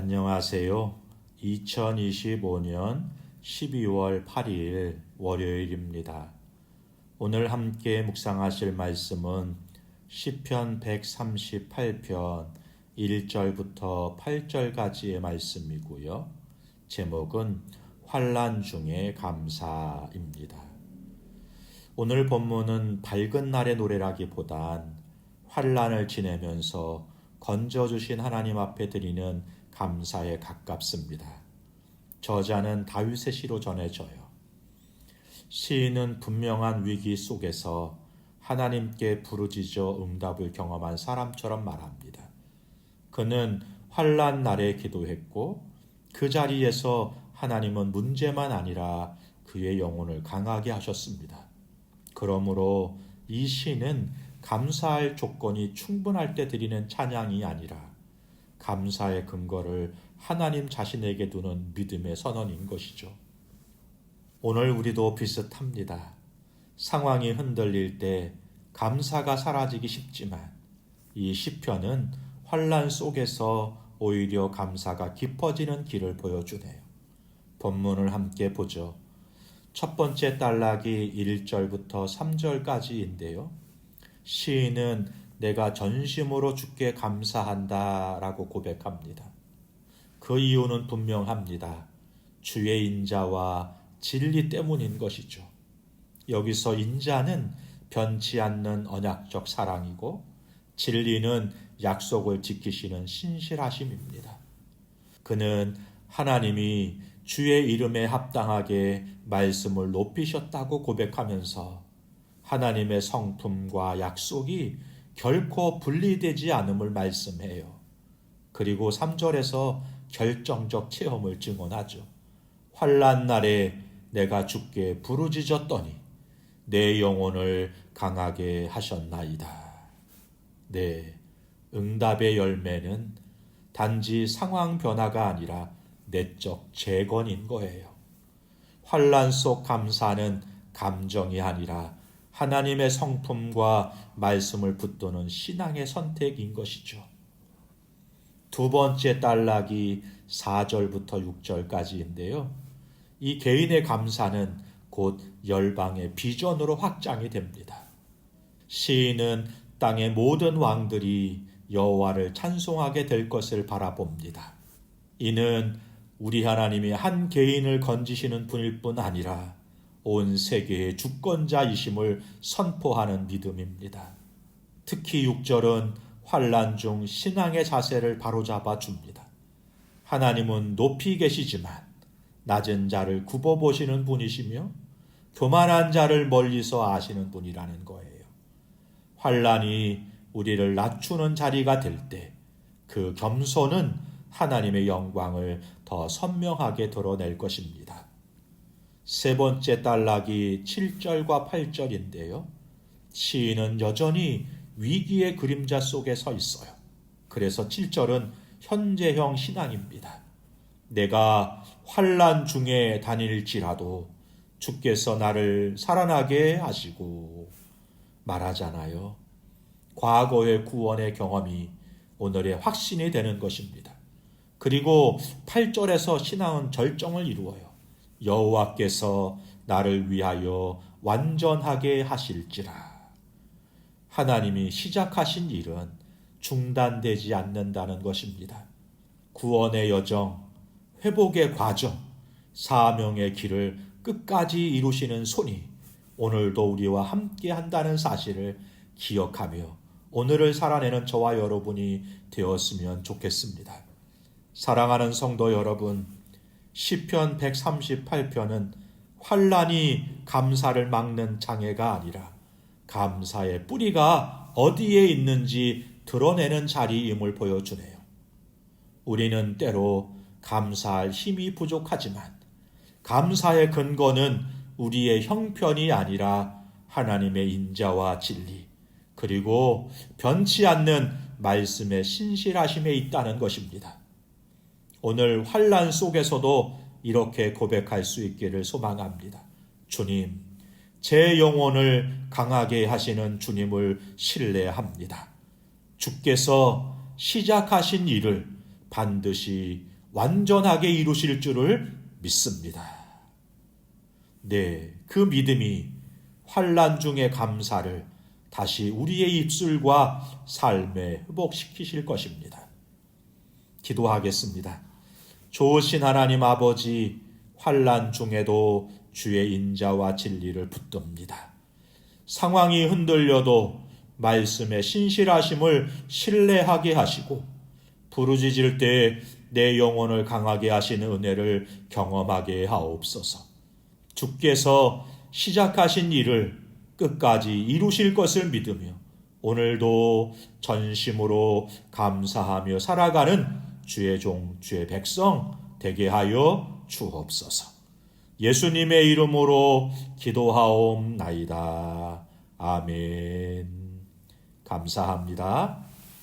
안녕하세요. 2025년 12월 8일 월요일입니다. 오늘 함께 묵상하실 말씀은 시편 138편 1절부터 8절까지의 말씀이고요. 제목은 환란 중에 감사입니다. 오늘 본문은 밝은 날의 노래라기보단 환란을 지내면서 건져 주신 하나님 앞에 드리는 감사에 가깝습니다. 저자는 다윗의 시로 전해져요. 시인은 분명한 위기 속에서 하나님께 부르짖어 응답을 경험한 사람처럼 말합니다. 그는 환란 날에 기도했고 그 자리에서 하나님은 문제만 아니라 그의 영혼을 강하게 하셨습니다. 그러므로 이 시는 감사할 조건이 충분할 때 드리는 찬양이 아니라 감사의 근거를 하나님 자신에게 두는 믿음의 선언인 것이죠. 오늘 우리도 비슷합니다. 상황이 흔들릴 때 감사가 사라지기 쉽지만 이 시편은 환란 속에서 오히려 감사가 깊어지는 길을 보여주네요. 본문을 함께 보죠. 첫 번째 단락이 1절부터 3절까지인데요. 시인은 내가 전심으로 주께 감사한다 라고 고백합니다. 그 이유는 분명합니다. 주의 인자와 진리 때문인 것이죠. 여기서 인자는 변치 않는 언약적 사랑이고 진리는 약속을 지키시는 신실하심입니다. 그는 하나님이 주의 이름에 합당하게 말씀을 높이셨다고 고백하면서 하나님의 성품과 약속이 결코 분리되지 않음을 말씀해요. 그리고 3절에서 결정적 체험을 증언하죠. 환란 날에 내가 주께 부르짖었더니 내 영혼을 강하게 하셨나이다. 네, 응답의 열매는 단지 상황 변화가 아니라 내적 재건인 거예요. 환란 속 감사는 감정이 아니라 하나님의 성품과 말씀을 붙드는 신앙의 선택인 것이죠. 두 번째 단락이 4절부터 6절까지인데요. 이 개인의 감사는 곧 열방의 비전으로 확장이 됩니다. 시인은 땅의 모든 왕들이 여호와를 찬송하게 될 것을 바라봅니다. 이는 우리 하나님이 한 개인을 건지시는 분일 뿐 아니라 온 세계의 주권자이심을 선포하는 믿음입니다. 특히 6절은 환란 중 신앙의 자세를 바로잡아 줍니다. 하나님은 높이 계시지만 낮은 자를 굽어 보시는 분이시며 교만한 자를 멀리서 아시는 분이라는 거예요. 환란이 우리를 낮추는 자리가 될 때 그 겸손은 하나님의 영광을 더 선명하게 드러낼 것입니다. 세 번째 단락이 7절과 8절인데요. 시인은 여전히 위기의 그림자 속에 서 있어요. 그래서 7절은 현재형 신앙입니다. 내가 환란 중에 다닐지라도 주께서 나를 살아나게 하시고 말하잖아요. 과거의 구원의 경험이 오늘의 확신이 되는 것입니다. 그리고 8절에서 신앙은 절정을 이루어요. 여호와께서 나를 위하여 완전하게 하실지라. 하나님이 시작하신 일은 중단되지 않는다는 것입니다. 구원의 여정, 회복의 과정, 사명의 길을 끝까지 이루시는 손이 오늘도 우리와 함께 한다는 사실을 기억하며 오늘을 살아내는 저와 여러분이 되었으면 좋겠습니다. 사랑하는 성도 여러분, 시편 138편은 환란이 감사를 막는 장애가 아니라 감사의 뿌리가 어디에 있는지 드러내는 자리임을 보여주네요. 우리는 때로 감사할 힘이 부족하지만 감사의 근거는 우리의 형편이 아니라 하나님의 인자와 진리 그리고 변치 않는 말씀의 신실하심에 있다는 것입니다. 오늘 환란 속에서도 이렇게 고백할 수 있기를 소망합니다. 주님, 제 영혼을 강하게 하시는 주님을 신뢰합니다. 주께서 시작하신 일을 반드시 완전하게 이루실 줄을 믿습니다. 네, 그 믿음이 환란 중의 감사를 다시 우리의 입술과 삶에 회복시키실 것입니다. 기도하겠습니다. 좋으신 하나님 아버지 환란 중에도 주의 인자와 진리를 붙듭니다. 상황이 흔들려도 말씀의 신실하심을 신뢰하게 하시고 부르짖을 때 내 영혼을 강하게 하시는 은혜를 경험하게 하옵소서. 주께서 시작하신 일을 끝까지 이루실 것을 믿으며 오늘도 전심으로 감사하며 살아가는 주의 종, 주의 백성 되게 하여 주옵소서. 예수님의 이름으로 기도하옵나이다. 아멘. 감사합니다.